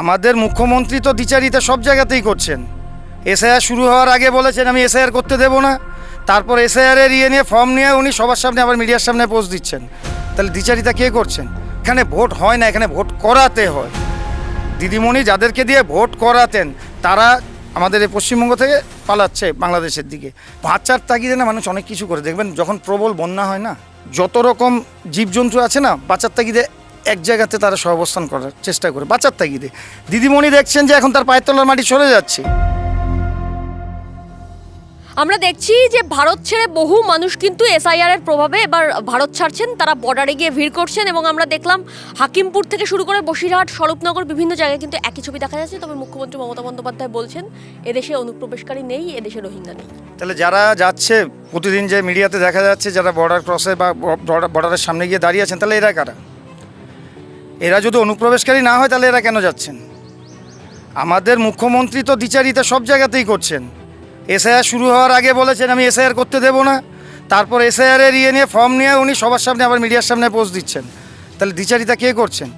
আমাদের মুখ্যমন্ত্রী তো দ্বিচারিতা সব জায়গাতেই করছেন। এসআইআর শুরু হওয়ার আগে বলেছেন, আমি এসআইআর করতে দেবো না। তারপর এসআইআর এর ইয়ে নিয়ে ফর্ম নিয়ে উনি সবার সামনে আবার মিডিয়ার সামনে পোস্ট দিচ্ছেন। তাহলে দ্বিচারিতা কে করছেন? এখানে ভোট হয় না, এখানে ভোট করাতে হয়। দিদিমণি যাদেরকে দিয়ে ভোট করাতেন, তারা আমাদের এই পশ্চিমবঙ্গ থেকে পালাচ্ছে বাংলাদেশের দিকে। বাচ্চার তাগিদে না মানুষ অনেক কিছু করে। দেখবেন যখন প্রবল বন্যা হয় না, যত রকম জীবজন্তু আছে না বাচ্চার তাগিদে এক জায়গাতে তারা সহাবস্থান করার চেষ্টা করে বাচ্চার তাগিদে দিদিমণি দেখছেন যে এখন তার পায়ের তলার মাটি সরে যাচ্ছে আমরা দেখছি যে ভারত ছেড়ে বহু মানুষ কিন্তু এসআইআর এর প্রভাবে এবার ভারত ছাড়ছেন তারা বর্ডারে গিয়ে ভিড় করছেন এবং আমরা দেখলাম হাকিমপুর থেকে শুরু করে বসিরহাট স্বরূপনগর বিভিন্ন জায়গায় কিন্তু একই ছবি দেখা যাচ্ছে তবে মুখ্যমন্ত্রী মমতা বন্দ্যোপাধ্যায় বলছেন এদেশে অনুপ্রবেশকারী নেই এদেশে রোহিঙ্গা নেই তাহলে যারা যাচ্ছে প্রতিদিন যে মিডিয়াতে দেখা যাচ্ছে যারা বর্ডার ক্রসে বা বর্ডারের সামনে গিয়ে দাঁড়িয়ে আছেন তাহলে এরা কারা এরা যদি অনুপ্রবেশকারী না হয় তাহলে এরা কেন যাচ্ছেন? আমাদের মুখ্যমন্ত্রী তো দ্বিচারিতা সব জায়গাতেই করছেন। এসআইআর শুরু হওয়ার আগে বলেছেন আমি এসআইআর করতে দেবো না। তারপর এসআইআর এর ইয়ে নিয়ে ফর্ম নিয়ে উনি সবার সামনে আবার মিডিয়ার সামনে পোস্ট দিচ্ছেন। তাহলে দ্বিচারিতা কে করছেন?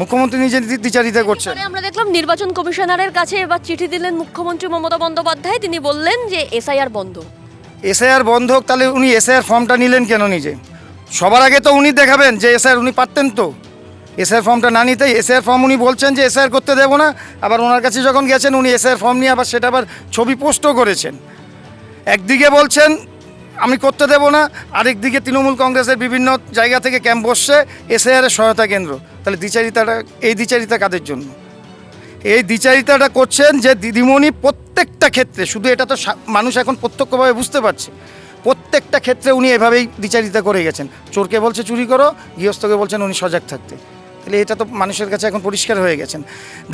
মুখ্যমন্ত্রী নিজে দ্বিচারিতা করছেন। আমরা দেখলাম নির্বাচন কমিশনারের কাছে এবার চিঠি দিলেন মুখ্যমন্ত্রী মমতা বন্দ্যোপাধ্যায়। তিনি বললেন যে এসআইআর বন্ধ। এসআইআর বন্ধ তাহলে উনি এসআইআর ফর্মটা নিলেন কেন নিজে? সবার আগে তো উনি দেখাবেন যে এসআইআর উনি পারতেন তো। এসআইআর ফর্মটা না নিতেই এসআইআর ফর্ম উনি বলছেন যে এসআইআর করতে দেবো না। আবার ওনার কাছে যখন গেছেন, উনি এসআইআর ফর্ম নিয়ে আবার সেটা আবার ছবি পোস্টও করেছেন। একদিকে বলছেন, আমি করতে দেবো না, আরেকদিকে তৃণমূল কংগ্রেসের বিভিন্ন জায়গা থেকে ক্যাম্প বসছে এসআইআরের সহায়তা কেন্দ্র। তাহলে দ্বিচারিতাটা, এই দ্বিচারিতা কাদের জন্য? এই দ্বিচারিতাটা করছেন যে দিদিমণি প্রত্যেকটা ক্ষেত্রে, শুধু এটা তো মানুষ এখন প্রত্যক্ষভাবে বুঝতে পারছে। প্রত্যেকটা ক্ষেত্রে উনি এভাবেই দ্বিচারিতা করে গেছেন। চোরকে বলছে, চুরি করো। গৃহস্থকে বলছেন, উনি সজাগ থাকতে। তাহলে এটা তো মানুষের কাছে এখন পরিষ্কার হয়ে গেছেন।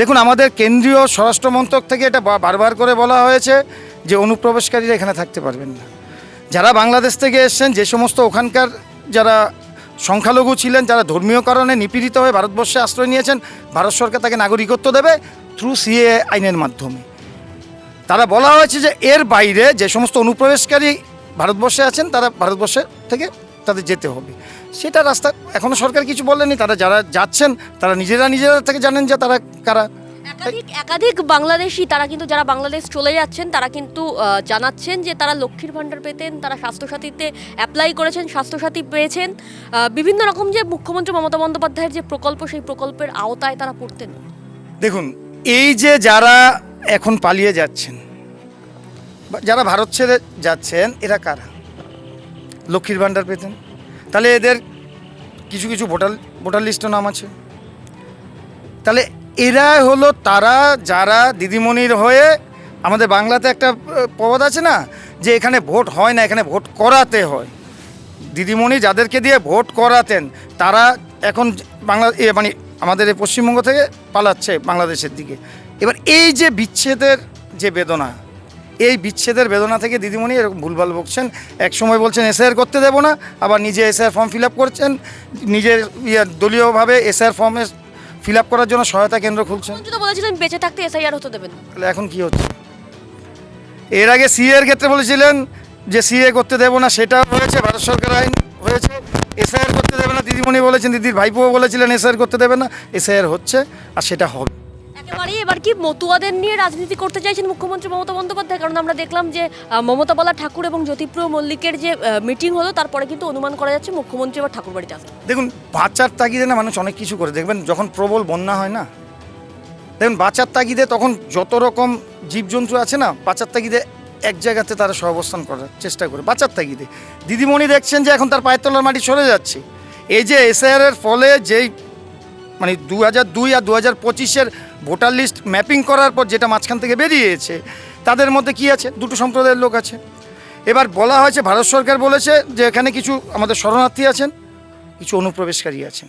দেখুন, আমাদের কেন্দ্রীয় স্বরাষ্ট্র মন্ত্রক থেকে এটা বারবার করে বলা হয়েছে যে অনুপ্রবেশকারীরা এখানে থাকতে পারবেন না। যারা বাংলাদেশ থেকে এসছেন, যে সমস্ত ওখানকার যারা সংখ্যালঘু ছিলেন, যারা ধর্মীয় কারণে নিপীড়িত হয়ে ভারতবর্ষে আশ্রয় নিয়েছেন, ভারত সরকার তাকে নাগরিকত্ব দেবে থ্রু সিএ আইনের মাধ্যমে। তারা বলা হয়েছে যে এর বাইরে যে সমস্ত অনুপ্রবেশকারী ভারতবর্ষে আছেন, তারা ভারতবর্ষের থেকে তাদের যেতে হবে। সেটা রাস্তা এখনও সরকার কিছু বলেনি তারা যারা যাচ্ছেন তারা নিজেরা নিজেরা থেকে জানেন যে তারা কারা। একাধিক একাধিক বাংলাদেশি তারা কিন্তু যারা বাংলাদেশ চলে যাচ্ছেন তারা কিন্তু আহ, জানাচ্ছেন যে তারা লক্ষ্মীর ভাণ্ডার পেতেন তারা স্বাস্থ্যসাথীতে অ্যাপ্লাই করেছেন স্বাস্থ্যসাথী পেয়েছেন। আহ, বিভিন্ন রকম যে মুখ্যমন্ত্রী মমতা বন্দ্যোপাধ্যায়ের যে প্রকল্প সেই প্রকল্পের আওতায় তারা পড়তেন। দেখুন এই যে যারা এখন পালিয়ে যাচ্ছেন বা যারা ভারত ছেড়ে যাচ্ছেন এরা কারা? লক্ষ্মীর ভাণ্ডার পেতেন। তাহলে এদের কিছু কিছু ভোটার ভোটার লিস্টও নাম আছে। তাহলে এরা হলো তারা, যারা দিদিমণির হয়ে আমাদের বাংলাতে একটা প্রবাদ আছে না? যে এখানে ভোট হয় না, এখানে ভোট করাতে হয়। দিদিমণি যাদেরকে দিয়ে ভোট করাতেন, তারা এখন বাংলা মানে আমাদের এই পশ্চিমবঙ্গ থেকে পালাচ্ছে বাংলাদেশের দিকে। এবার এই যে বিচ্ছেদের যে বেদনা এই বিচ্ছেদের বেদনা থেকে দিদিমণি এরকম ভুলভাল বকছেন। এক সময় বলছেন এসআইআর করতে দেবো না। আবার নিজে এসআইআর ফর্ম ফিল আপ করছেন। নিজের ইয়ে দলীয়ভাবে এসআইআর ফর্মে ফিল আপ করার জন্য সহায়তা কেন্দ্র খুলছেন। বলেছিলেন বেঁচে থাকতে এসআইআর হতে দেবেন তাহলে এখন কি হচ্ছে? এর আগে সিএ এর ক্ষেত্রে বলেছিলেন যে সিএ করতে দেবো না। সেটাও হয়েছে ভারত সরকার আইন হয়েছে। এসআইআর করতে দেবে না দিদিমণি বলেছেন দিদির ভাইপোও বলেছিলেন এসআইআর করতে দেবে না। এসআইআর হচ্ছে আর সেটা হবে। একেবারেই এবার কি মতুয়াদের নিয়ে রাজনীতি করতে চাইছেন মুখ্যমন্ত্রী মমতা বন্দ্যোপাধ্যায়? কারণ আমরা দেখলাম যে মমতা বলা ঠাকুর এবং জ্যোতিপ্রিয় মল্লিকের যে মিটিং হলো, তারপরে কিন্তু অনুমান করা যাচ্ছে মুখ্যমন্ত্রী এবার ঠাকুর বাড়িতে আসবেন। দেখুন বাচ্চার তাগিদে না মানুষ অনেক কিছু করে। দেখবেন, যখন প্রবল বন্যা হয় না? দেখুন বাচ্চার তাগিদে তখন যত রকম জীবজন্তু আছে না বাচ্চার তাগিদে এক জায়গাতে তারা সহাবস্থান করার চেষ্টা করে। বাচ্চার তাগিদে। দিদিমণি দেখছেন যে, এখন তার পায়ের তলার মাটি সরে যাচ্ছে। এই যে এসআইআর এর ফলে যেই মানে দু হাজার দুই আর দু হাজার পঁচিশের ভোটার লিস্ট ম্যাপিং করার পর যেটা মাঝখান থেকে বেরিয়েছে, তাদের মধ্যে কি আছে? দুটো সম্প্রদায়ের লোক আছে। এবার বলা হয়েছে, ভারত সরকার বলেছে যে এখানে কিছু আমাদের শরণার্থী আছেন, কিছু অনুপ্রবেশকারী আছেন।